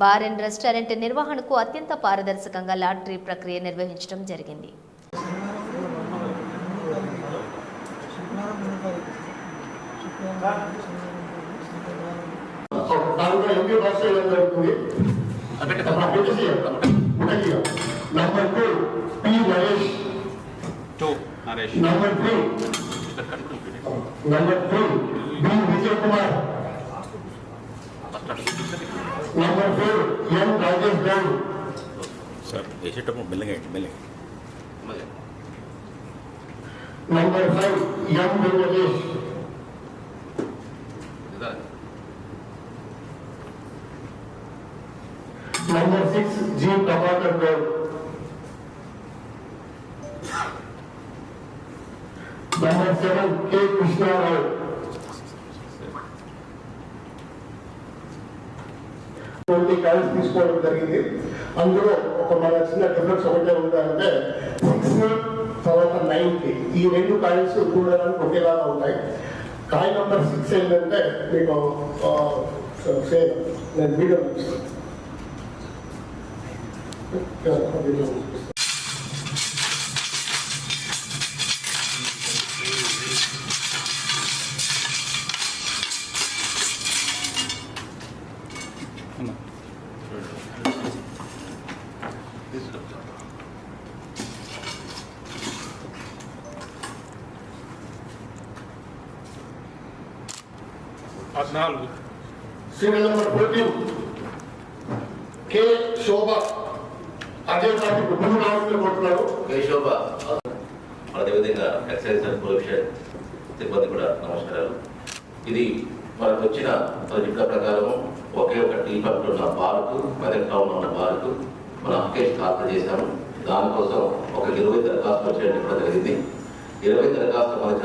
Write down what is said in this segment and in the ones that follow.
Bar and restaurant నిర్వహణకు అత్యంత పారదర్శకంగా లాటరీ ప్రక్రియ నిర్వహించడం జరిగింది. Number two P Naresh two Naresh number three number three B Vijay Kumar number four M Rajesh Goud sir ऐसे top मिलेंगे मिलेंगे number five M Venkatesh number six G Prabhakar Goud number seven K Krishna Rao twenty coins తీసుకోవడం జరిగింది అందులో ఒక మన చిన్న difference ఒకటే ఉందంటే సిక్స్ తర్వాత నైన్కి ఈ రెండు కాయిన్స్ చూడడానికి ఒకేలాగా ఉంటాయి. కాయిన్ నెంబర్ సిక్స్ ఏంటంటే మీకు సేమ్ నేను వీడియో పద్నాలుగు. Serial number fourteen K. Shobha. అదే పార్టీ గుడ్డు రావాలని కోరుతున్నారు కేశోభ అదేవిధంగా ఎక్సైజ్ అండ్ పొల్యూషన్ సిబ్బంది కూడా నమస్కారాలు. ఇది మనకు వచ్చిన రిప్ల ప్రకారం ఒకే ఒక టీ పంప్ ఉన్న పార్కు మెదక్ టౌన్ ఉన్న పార్కు మనం అప్లికేషన్ ఖాతా చేశాము. దానికోసం ఒక ఇరవై దరఖాస్తులు వచ్చేయడం కూడా జరిగింది. ఇరవై దరఖాస్తుల మధ్య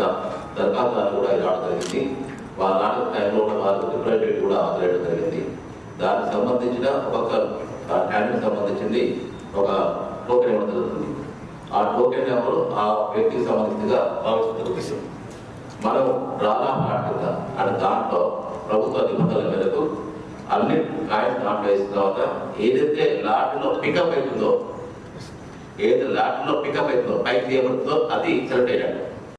దరఖాస్తులు కూడా రావడం జరిగింది. వాళ్ళ ఆడే టైంలో ఉన్న వాళ్ళకు రిప్రజెంటేటివ్ కూడా హాజరయ్యడం జరిగింది. దానికి సంబంధించిన ఒక క్యాండిడేట్ సంబంధించింది ఒక టోకెన్ ఇవ్వడం జరుగుతుంది. ఆ టోకెన్ నెంబర్ ఆ వ్యక్తికి సంబంధించిగా భావిస్తుంది మనం రాలా కింద అంటే దాంట్లో ప్రభుత్వ నిబంధనల మేరకు అన్ని కాయిన్స్ దాంట్లో వేసిన తర్వాత ఏదైతే లాట్లో పికప్ అవుతుందో ఏదైతే లాట్లో పికప్ అవుతుందో పైకి తీయబడుతుందో అది సెలెక్ట్ అయ్యాడు